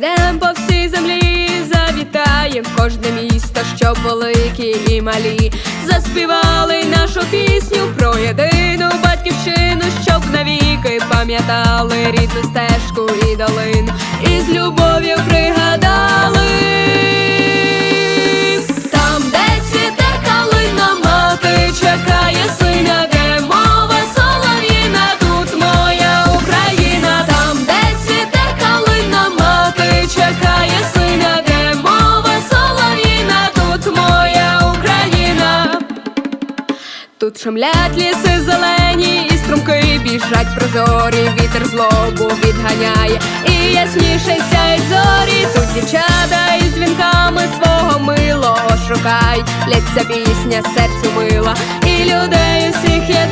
підем по всій землі, завітаєм кожне місто, що великі і малі. Заспівали нашу пісню про єдину батьківщину, щоб навіки пам'ятали рідну стежку і долину, і з любов'ю пригадали. Тут шумлять ліси зелені, і струмки біжать прозорі, вітер злобу відганяє, і ясніше сяють зорі. Тут дівчата із дзвінками свого милого шукають, Лється пісня серцю мила, і людей усіх єднає.